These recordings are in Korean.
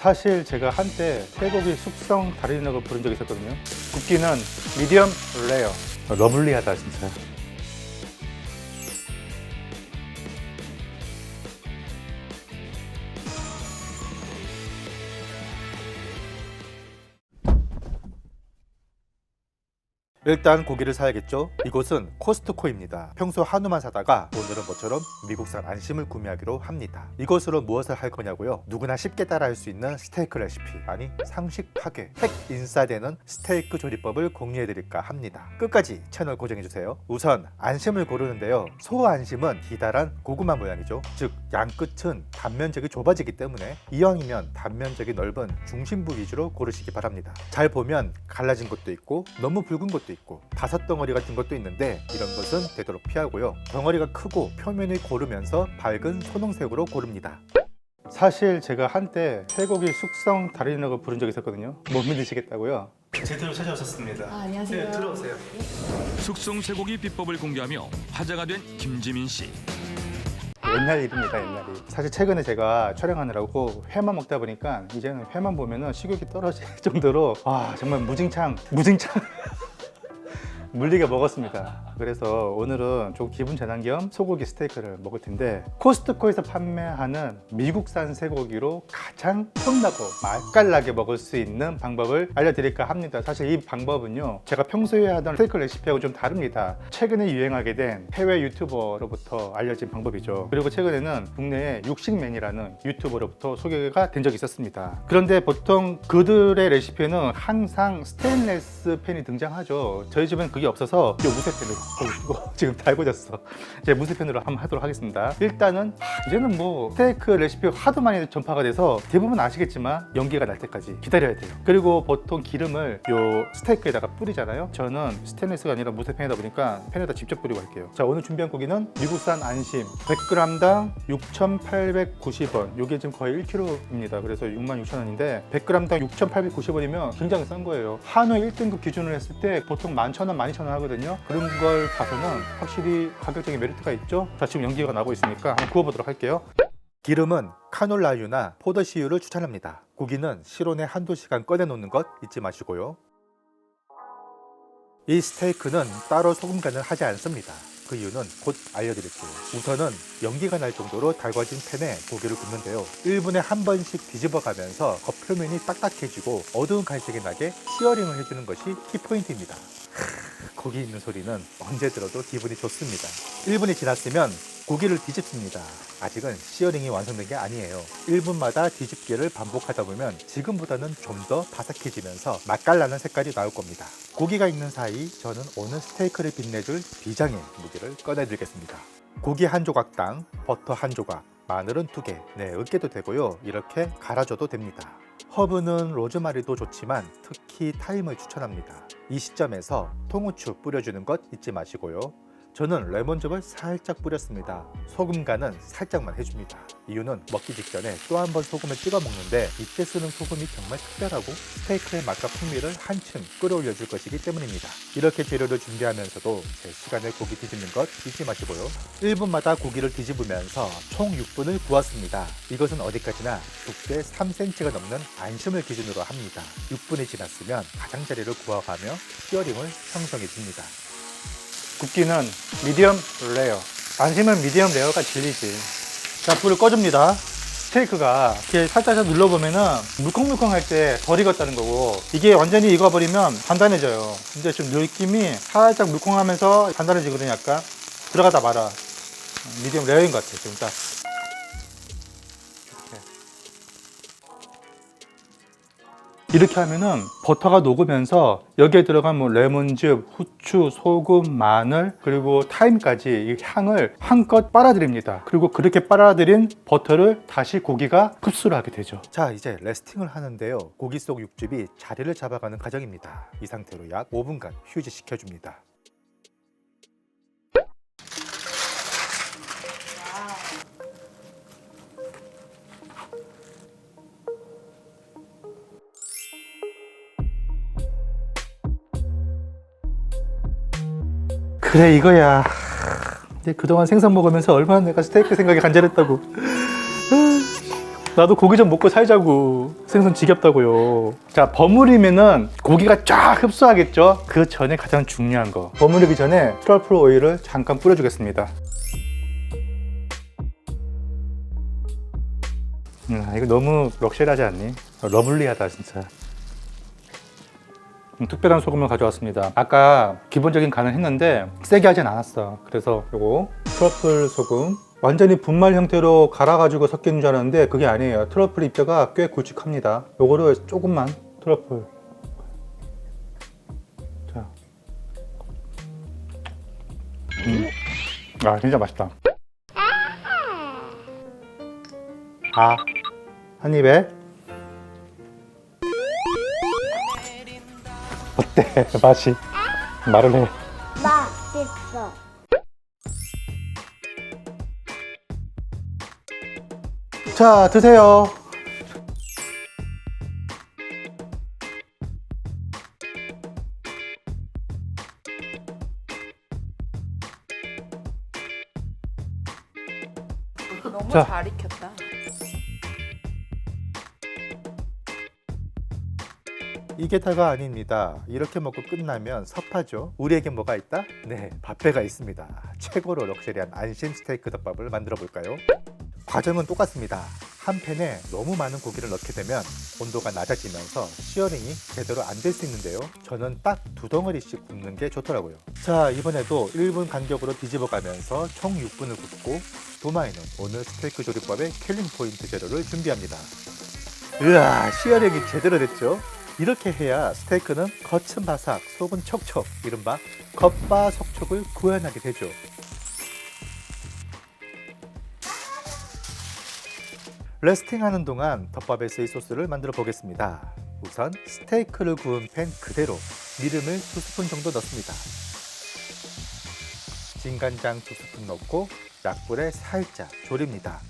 사실 제가 한때 쇠고기 숙성 다리는을 부른 적이 있었거든요. 굽기는 미디엄 레어. 러블리하다 진짜. 일단 고기를 사야겠죠? 이곳은 코스트코입니다. 평소 한우만 사다가 오늘은 모처럼 미국산 안심을 구매하기로 합니다. 이것으로 무엇을 할 거냐고요? 누구나 쉽게 따라할 수 있는 스테이크 레시피, 아니 상식 파괴, 핵 인싸되는 스테이크 조리법을 공유해드릴까 합니다. 끝까지 채널 고정해주세요. 우선 안심을 고르는데요. 소 안심은 기다란 고구마 모양이죠. 즉 양끝은 단면적이 좁아지기 때문에 이왕이면 단면적이 넓은 중심부 위주로 고르시기 바랍니다. 잘 보면 갈라진 것도 있고 너무 붉은 것도 있고 다섯 덩어리 같은 것도 있는데 이런 것은 되도록 피하고요. 덩어리가 크고 표면이 고르면서 밝은 소농색으로 고릅니다. 사실 제가 한때 쇠고기 숙성 다리는을 부른 적이 있었거든요. 못 믿으시겠다고요? 제대로 찾아오셨습니다. 아, 안녕하세요. 네, 들어오세요. 숙성 쇠고기 비법을 공개하며 화제가 된 김지민 씨. 옛날 일입니다, 옛날 일. 사실 최근에 제가 촬영하느라고 회만 먹다 보니까 이제는 회만 보면은 식욕이 떨어질 정도로 와 정말 무징창 무징창 물리게 먹었습니다. 그래서 오늘은 좀 기분 전환 겸 소고기 스테이크를 먹을 텐데 코스트코에서 판매하는 미국산 쇠고기로 가장 폼나고 맛깔나게 먹을 수 있는 방법을 알려드릴까 합니다. 사실 이 방법은요 제가 평소에 하던 스테이크 레시피하고 좀 다릅니다. 최근에 유행하게 된 해외 유튜버로부터 알려진 방법이죠. 그리고 최근에는 국내에 육식맨이라는 유튜버로부터 소개가 된 적이 있었습니다. 그런데 보통 그들의 레시피에는 항상 스테인레스 팬이 등장하죠. 저희 집은 그게 없어서 이 무쇠팬으로 이거 지금 달궈졌어. 제 무쇠팬으로 한번 하도록 하겠습니다. 일단은 하, 이제는 뭐 스테이크 레시피 하도 많이 전파가 돼서 대부분 아시겠지만 연기가 날 때까지 기다려야 돼요. 그리고 보통 기름을 요 스테이크에다가 뿌리잖아요. 저는 스테인레스가 아니라 무쇠팬이다 보니까 팬에다 직접 뿌리고 할게요. 자 오늘 준비한 고기는 미국산 안심 100g당 6,890원. 요게 지금 거의 1kg입니다. 그래서 66,000원인데 100g당 6,890원이면 굉장히 싼 거예요. 한우 1등급 기준으로 했을 때 보통 11,000원, 12,000원 하거든요. 그런 걸 봐서는 확실히 가격적인 메리트가 있죠. 자 지금 연기가 나고 있으니까 한번 구워보도록 할게요. 기름은 카놀라유나 포도씨유를 추천합니다. 고기는 실온에 한두 시간 꺼내놓는 것 잊지 마시고요. 이 스테이크는 따로 소금 간을 하지 않습니다. 그 이유는 곧 알려드릴게요. 우선은 연기가 날 정도로 달궈진 팬에 고기를 굽는데요. 1분에 한 번씩 뒤집어 가면서 겉표면이 딱딱해지고 어두운 갈색이 나게 시어링을 해주는 것이 키포인트입니다. 고기 있는 소리는 언제 들어도 기분이 좋습니다. 1분이 지났으면 고기를 뒤집습니다. 아직은 시어링이 완성된 게 아니에요. 1분마다 뒤집기를 반복하다 보면 지금보다는 좀 더 바삭해지면서 맛깔나는 색깔이 나올 겁니다. 고기가 익는 사이 저는 오늘 스테이크를 빛내줄 비장의 무기를 꺼내드리겠습니다. 고기 한 조각당 버터 한 조각, 마늘은 두 개, 네, 으깨도 되고요. 이렇게 갈아줘도 됩니다. 허브는 로즈마리도 좋지만 특히 타임을 추천합니다. 이 시점에서 통후추 뿌려주는 것 잊지 마시고요. 저는 레몬즙을 살짝 뿌렸습니다. 소금 간은 살짝만 해줍니다. 이유는 먹기 직전에 또 한 번 소금을 찍어 먹는데 이때 쓰는 소금이 정말 특별하고 스테이크의 맛과 풍미를 한층 끌어올려 줄 것이기 때문입니다. 이렇게 재료를 준비하면서도 제 시간에 고기 뒤집는 것 잊지 마시고요. 1분마다 고기를 뒤집으면서 총 6분을 구웠습니다. 이것은 어디까지나 두께 3cm가 넘는 안심을 기준으로 합니다. 6분이 지났으면 가장자리를 구워가며 시어링을 형성해 줍니다. 굽기는 미디엄 레어. 안심은 미디엄 레어가 진리지. 자, 불을 꺼줍니다. 스테이크가 이렇게 살짝 눌러보면은 물컹물컹할 때 덜 익었다는 거고 이게 완전히 익어버리면 단단해져요. 근데 좀 느낌이 살짝 물컹하면서 단단해지거든요, 약간. 들어가다 말아. 미디엄 레어인 것 같아요, 지금 딱. 이렇게 하면은 버터가 녹으면서 여기에 들어간 뭐 레몬즙, 후추, 소금, 마늘 그리고 타임까지 이 향을 한껏 빨아들입니다. 그리고 그렇게 빨아들인 버터를 다시 고기가 흡수를 하게 되죠. 자, 이제 레스팅을 하는데요. 고기 속 육즙이 자리를 잡아가는 과정입니다. 이 상태로 약 5분간 휴지 시켜줍니다. 그래 이거야. 근데 그동안 생선 먹으면서 얼마나 내가 스테이크 생각이 간절했다고. 나도 고기 좀 먹고 살자고. 생선 지겹다고요. 자, 버무리면은 고기가 쫙 흡수하겠죠? 그 전에 가장 중요한 거. 버무리기 전에 트러플 오일을 잠깐 뿌려주겠습니다. 음, 이거 너무 럭셔리하지 않니? 러블리하다, 진짜. 음, 특별한 소금을 가져왔습니다. 아까 기본적인 간을 했는데 세게 하진 않았어. 그래서 요거 트러플 소금 완전히 분말 형태로 갈아가지고 섞이는 줄 알았는데 그게 아니에요. 트러플 입자가 꽤 굵직합니다. 요거를 조금만 트러플. 자. 음. 아 진짜 맛있다. 아, 한 입에. 때 맛이? 말을 해. 맛있어. 자 드세요. 너무 자. 잘 익혔다. 이게 다가 아닙니다. 이렇게 먹고 끝나면 섭하죠. 우리에게 뭐가 있다? 네, 밥배가 있습니다. 최고로 럭셔리한 안심 스테이크 덮밥을 만들어 볼까요? 과정은 똑같습니다. 한 팬에 너무 많은 고기를 넣게 되면 온도가 낮아지면서 시어링이 제대로 안 될 수 있는데요. 저는 딱 두 덩어리씩 굽는 게 좋더라고요. 자, 이번에도 1분 간격으로 뒤집어 가면서 총 6분을 굽고 도마에는 오늘 스테이크 조리법의 킬링 포인트 재료를 준비합니다. 으아, 시어링이 제대로 됐죠? 이렇게 해야 스테이크는 겉은 바삭, 속은 촉촉, 이른바 겉바속촉을 구현하게 되죠. 레스팅하는 동안 덮밥에 쓰일 소스를 만들어 보겠습니다. 우선 스테이크를 구운 팬 그대로 기름을 두 스푼 정도 넣습니다. 진간장 두 스푼 넣고 약불에 살짝 졸입니다.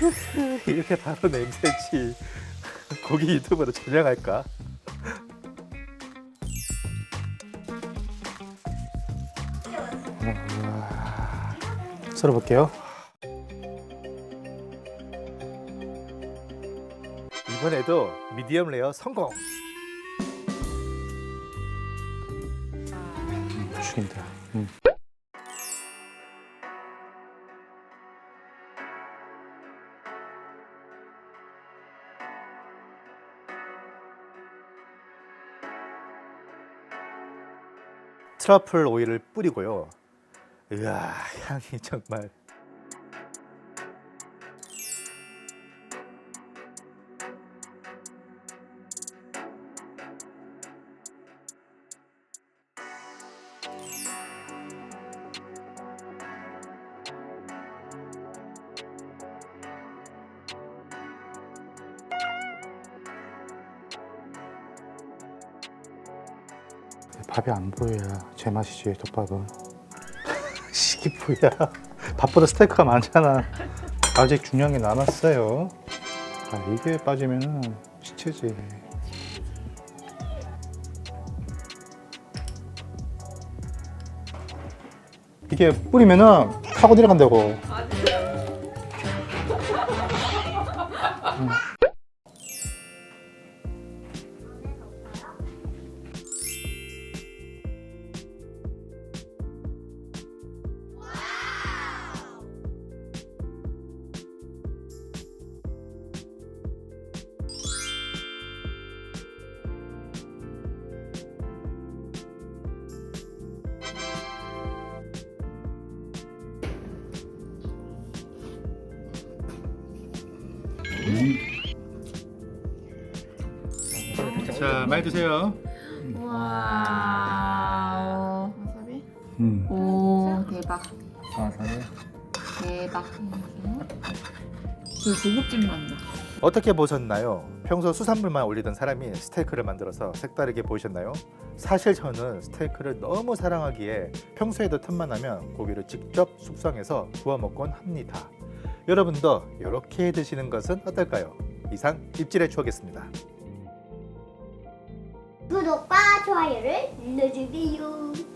이렇게 바로 냄새지. 고기 유튜브로 전향할까? 썰어볼게요. 이번에도 미디엄 레어 성공. 죽인다. 음. 트러플 오일을 뿌리고요. 으아, 향이 정말. 밥이 안 보여야 제맛이지 덮밥은. 시기프야 밥보다 스테이크가 많잖아. 아직 중요한 게 남았어요. 아 이게 빠지면은 시체지. 이게 뿌리면은 타고 내려간다고 자 많이 드세요 와우. 와사비? 음. 오 대박. 와사비 대박. 그 고급진 맛나. 어떻게 보셨나요? 평소 수산물만 올리던 사람이 스테이크를 만들어서 색다르게 보이셨나요? 사실 저는 스테이크를 너무 사랑하기에 평소에도 틈만 나면 고기를 직접 숙성해서 구워 먹곤 합니다. 여러분도 이렇게 드시는 것은 어떨까요? 이상 입질의 추억이었습니다. 구독과 좋아요를 눌러주세요.